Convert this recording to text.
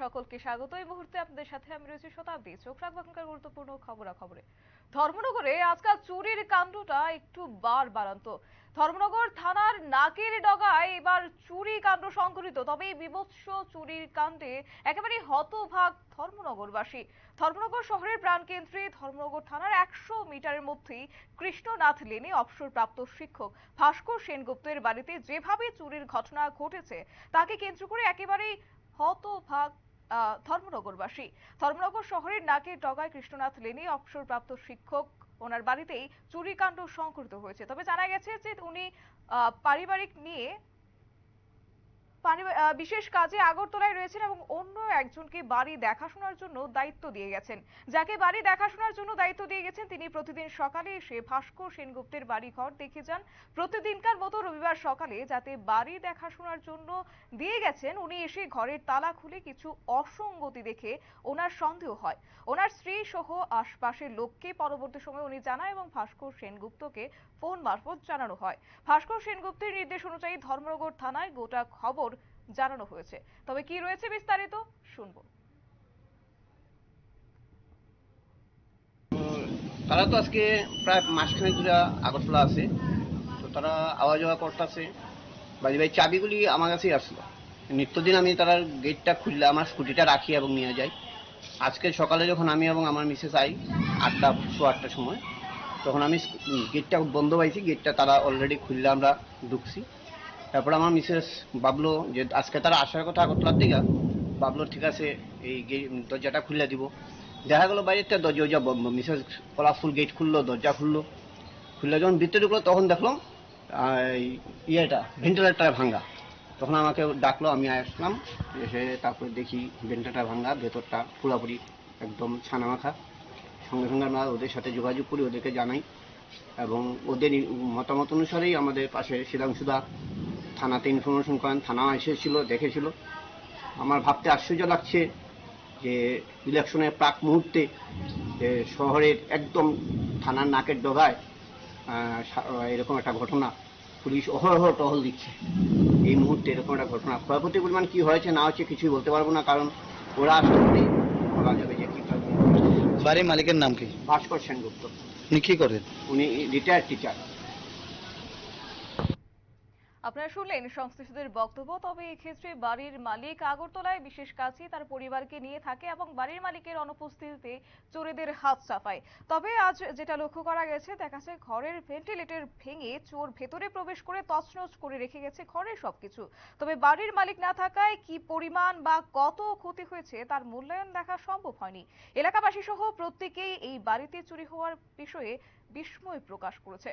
সকলকে স্বাগত। এই মুহূর্তে আপনাদের সাথে আমি রয়েছি শতাব্দী। চোখ রাখব এখনকার গুরুত্বপূর্ণ খবরাখবরে। ধর্মনগরে আজকাল চুরির কাণ্ডটা একটু বার বাড়ান্ত। ধর্মনগর থানার নাকের ডগায় এবার চুরি কাণ্ড সংঘটিত। তবে এই বিভৎস চুরির কাণ্ডে একেবারে হতভাগ ধর্মনগরবাসী। ধর্মনগর শহরের প্রাণকেন্দ্রে ধর্মনগর থানার একশো মিটারের মধ্যেই কৃষ্ণনাথ লেনে অবসরপ্রাপ্ত শিক্ষক ভাস্কর সেনগুপ্তের বাড়িতে যেভাবে চুরির ঘটনা ঘটেছে, তাকে কেন্দ্র করে একেবারেই হতভাগ ধর্মনগরবাসী। ধর্মনগর শহরের নাকের ডগায় কৃষ্ণনাথ লেনে অবসরপ্রাপ্ত শিক্ষক, ওনার বাড়িতেই চুরিকাণ্ড সংঘটিত হয়েছে। তবে জানা গেছে যে উনি পারিবারিক নিয়ে বিশেষ কাজে আগরতলায় রয়েছেন এবং অন্য একজনকে বাড়ি দেখাশোনার জন্য দায়িত্ব দিয়ে গেছেন। যাকে বাড়ি দেখাশোনার জন্য দায়িত্ব দিয়ে গেছেন, তিনি প্রতিদিন সকালে এসে ভাস্কর সেনগুপ্তের বাড়ি ঘর দেখে যান। প্রতিদিনকার মতো রবিবার সকালে যাতে বাড়ি দেখাশোনার জন্য দিয়ে গেছেন, উনি এসে ঘরের তালা খুলে কিছু অসঙ্গতি দেখে ওনার সন্দেহ হয়। ওনার স্ত্রী সহ আশপাশের লোককে পরবর্তী সময় উনি জানায় এবং ভাস্কর সেনগুপ্তকে ফোন মারফত জানানো হয়। ভাস্কর সেনগুপ্তের নির্দেশ অনুযায়ী ধর্মনগর থানায় গোটা খবর জানানো হয়েছে। তবে কি রয়েছে বিস্তারিত? শুনব। তারা তো আজকে প্রায় মাসখানেক ধরে আগরতলা আছে। তো তারা আওয়া যাওয়া করতেছে। বাড়ি ভাই, চাবিগুলি আমার কাছেই আসলো। নিত্যদিন আমি তারা গেটটা খুললে আমার স্কুটিটা রাখি এবং নিয়ে যাই। আজকে সকালে যখন আমি এবং আমার মিসেস আই আটটা শো আটটার সময়, তখন আমি গেটটা বন্ধ পাইছি। গেটটা তারা অলরেডি খুললে আমরা ঢুকছি। তারপর আমার মিসেস ভাবলো যে আজকে তারা আসার কথা আগরতলার দিকে ভাবলো ঠিক আছে, এই দরজাটা খুলে দিব। দেখা গেলো বাইরেটা দরজা মিসেস কলা ফুল গেট খুললো, দরজা খুললো। খুললে যখন ভিতরে ঢুকলো, তখন দেখলাম ইয়েটা ভেন্টিলেটার ভাঙ্গা তখন আমাকে ডাকলো, আমি আসলাম, এসে তারপরে দেখি ভেন্টিলেটার ভাঙ্গা ভেতরটা পুরোপুরি একদম ছানা মাখা সঙ্গে সঙ্গে আমরা ওদের সাথে যোগাযোগ করি, ওদেরকে জানাই। এবং ওদের মতামত অনুসারেই আমাদের পাশে শিলাংশুদা থানাতে ইনফরমেশন করেন থানা এসেছিল দেখেছিল। আমার ভাবতে আশ্চর্য লাগছে যে ইলেকশনের প্রাক মুহূর্তে শহরের একদম থানার নাকের ডগায় এরকম একটা ঘটনা পুলিশ অহরহ টহল দিচ্ছে। এই মুহূর্তে এরকম একটা ঘটনা ক্ষয়ক্ষতির পরিমাণ কি হয়েছে না হয়েছে কিছুই বলতে পারব না কারণ ওরা আসলে পরেই বলা যাবে যে কি বাড়ির মালিকের নাম কি? ভাস্কর সেনগুপ্ত। উনি কি করেন? উনি রিটায়ার্ড টিচার আপনারা শুনলেন সংশ্লিষ্টদের বক্তব্য, তবে এক্ষেত্রে বাড়ির মালিক আগরতলায় বিশেষ কাছে তার পরিবারকে নিয়ে থাকে এবং বাড়ির মালিকের অনুপস্থিতিতে চোরেদের হাত চাপায়। তবে আজ যেটা লক্ষ্য করা গেছে, দেখা যাচ্ছে ঘরের ভেন্টিলেটর ভেঙে চোর ভেতরে প্রবেশ করে তছনছ করে রেখে গেছে ঘরের সবকিছু। তবে বাড়ির মালিক না থাকায় কি পরিমাণ বা কত ক্ষতি হয়েছে তার মূল্যায়ন দেখা সম্ভব হয়নি। এলাকাবাসী সহ প্রত্যেকেই এই বাড়িতে চুরি হওয়ার বিষয়ে বিস্ময় প্রকাশ করেছে।